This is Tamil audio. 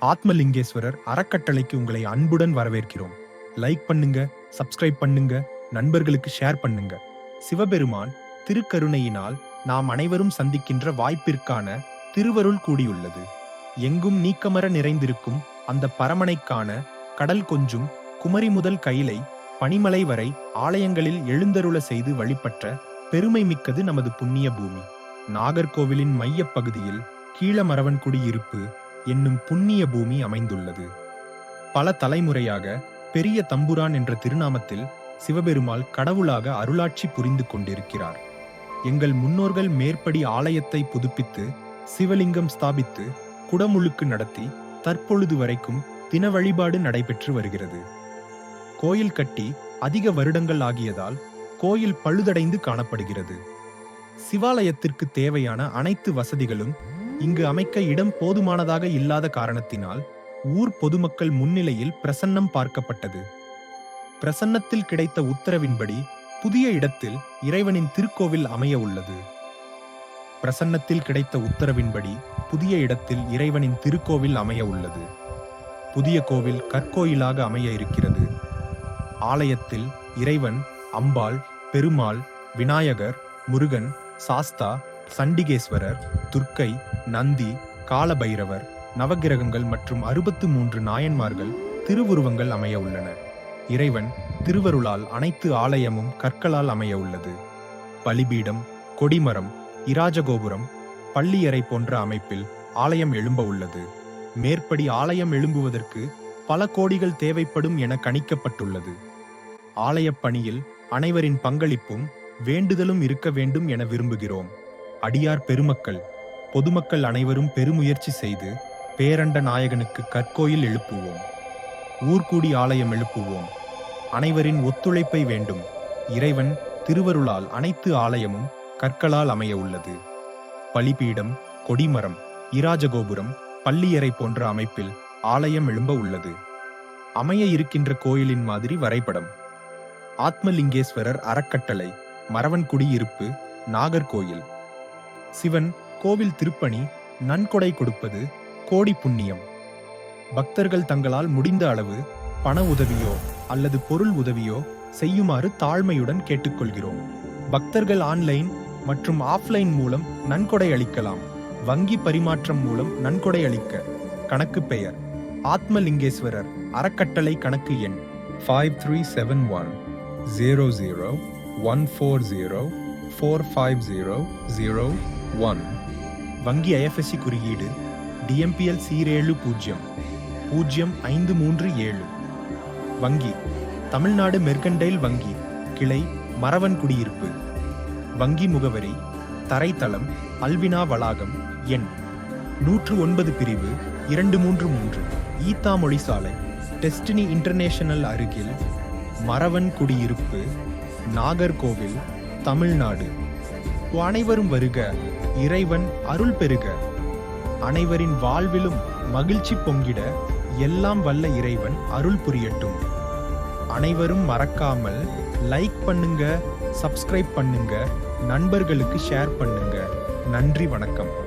ஆத்மலிங்கேஸ்வரர் அறக்கட்டளைக்கு உங்களை அன்புடன் வரவேற்கிறோம். லைக் பண்ணுங்க சப்ஸ்கிரைப் பண்ணுங்க நண்பர்களுக்கு ஷேர் பண்ணுங்க. சிவபெருமான் திருக்கருணையினால் நாம் அனைவரும் சந்திக்கின்ற வாய்ப்பிற்கான திருவருள் கூடியுள்ளது. எங்கும் நீக்கமர நிறைந்திருக்கும் அந்த பரமனைக்கான கடல் கொஞ்சும் குமரி முதல் கயிலை பனிமலை வரை ஆலயங்களில் எழுந்தருள செய்து வழிபற்ற பெருமை மிக்கது நமது புண்ணிய பூமி. நாகர்கோவிலின் மையப் பகுதியில் கீழமரவன் குடியிருப்பு என்னும் புண்ணிய பூமி அமைந்துள்ளது. பல தலைமுறையாக பெரிய தம்புரான் என்ற திருநாமத்தில் சிவபெருமாள் கடவுளாக அருளாட்சி புரிந்து கொண்டிருக்கிறார். எங்கள் முன்னோர்கள் மேற்படி ஆலயத்தை புதுப்பித்து சிவலிங்கம் ஸ்தாபித்து குடமுழுக்கு நடத்தி தற்பொழுது வரைக்கும் தின வழிபாடு நடைபெற்று வருகிறது. கோயில் கட்டி அதிக வருடங்கள் ஆகியதால் கோயில் பழுதடைந்து காணப்படுகிறது. சிவாலயத்திற்கு தேவையான அனைத்து வசதிகளும் இங்கு அமைக்க இடம் போதுமானதாக இல்லாத காரணத்தினால் ஊர் பொதுமக்கள் முன்னிலையில் பிரசன்னம் பார்க்கப்பட்டது. பிரசன்னத்தில் கிடைத்த உத்தரவின்படி புதிய இடத்தில் இறைவனின் திருக்கோவில் அமைய உள்ளது. பிரசன்னத்தில் கிடைத்த உத்தரவின்படி புதிய இடத்தில் இறைவனின் திருக்கோவில் அமைய உள்ளது. புதிய கோவில் கற்கோயிலாக அமைய இருக்கிறது. ஆலயத்தில் இறைவன் அம்பாள் பெருமாள் விநாயகர் முருகன் சாஸ்தா சண்டிகேஸ்வரர் துர்க்கை நந்தி காலபைரவர் நவகிரகங்கள் மற்றும் அறுபத்து மூன்று நாயன்மார்கள் திருவுருவங்கள் அமைய உள்ளன. இறைவன் திருவருளால் அனைத்து ஆலயமும் கற்களால் அமைய உள்ளது. பலிபீடம் கொடிமரம் இராஜகோபுரம் பள்ளியறை போன்ற அமைப்பில் ஆலயம் எழும்ப உள்ளது. மேற்படி ஆலயம் எழும்புவதற்கு பல கோடிகள் தேவைப்படும் என கணிக்கப்பட்டுள்ளது. ஆலயப் பணியில் அனைவரின் பங்களிப்பும் வேண்டுதலும் இருக்க வேண்டும் என விரும்புகிறோம். அடியார் பெருமக்கள் பொதுமக்கள் அனைவரும் பெருமுயற்சி செய்து பேரண்ட நாயகனுக்கு கற்கோயில் எழுப்புவோம். ஊர்கூடி ஆலயம் எழுப்புவோம். அனைவரின் ஒத்துழைப்பை வேண்டும். இறைவன் திருவருளால் அனைத்து ஆலயமும் கற்களால் அமைய உள்ளது. பலிபீடம் கொடிமரம் இராஜகோபுரம் பள்ளியறை போன்ற அமைப்பில் ஆலயம் எழும்ப உள்ளது. அமைய இருக்கின்ற கோயிலின் மாதிரி வரைபடம். ஆத்மலிங்கேஸ்வரர் அறக்கட்டளை மரவன்குடி இருப்பு நாகர்கோயில். சிவன் கோவில் திருப்பணி நன்கொடை கொடுப்பது கோடி புண்ணியம். பக்தர்கள் தங்களால் முடிந்த அளவு பண உதவியோ அல்லது பொருள் உதவியோ செய்யுமாறு தாழ்மையுடன் கேட்டுக்கொள்கிறோம். பக்தர்கள் ஆன்லைன் மற்றும் ஆஃப்லைன் மூலம் நன்கொடை அளிக்கலாம். வங்கி பரிமாற்றம் மூலம் நன்கொடை அளிக்க. கணக்கு பெயர் ஆத்மலிங்கேஸ்வரர் அறக்கட்டளை கணக்கு எண் five three seven one zero zero one four zero four five zero zero one. வங்கி ஐஎஃப்எஸ்சி குறியீடு டிஎம்பிஎல் சீரேழு பூஜ்ஜியம் பூஜ்ஜியம் ஐந்து மூன்று ஏழு. வங்கி தமிழ்நாடு மெர்கண்டைல் வங்கி கிளை மரவன் குடியிருப்பு. வங்கி முகவரி தரைத்தளம் அல்வினா வளாகம் எண் நூற்று ஒன்பது பிரிவு இரண்டு மூன்று மூன்று. ஈத்தா மொழி சாலை டெஸ்டினி இன்டர்நேஷனல் அருகில் மரவன் குடியிருப்பு நாகர்கோவில் தமிழ்நாடு. அனைவரும் வருக. இறைவன் அருள் பெறுக அனைவரின் வாழ்விலும் மகிழ்ச்சி பொங்கிட எல்லாம் வல்ல இறைவன் அருள் புரியட்டும். அனைவரும் மறக்காமல் லைக் பண்ணுங்க சப்ஸ்கிரைப் பண்ணுங்க நண்பர்களுக்கு ஷேர் பண்ணுங்க. நன்றி வணக்கம்.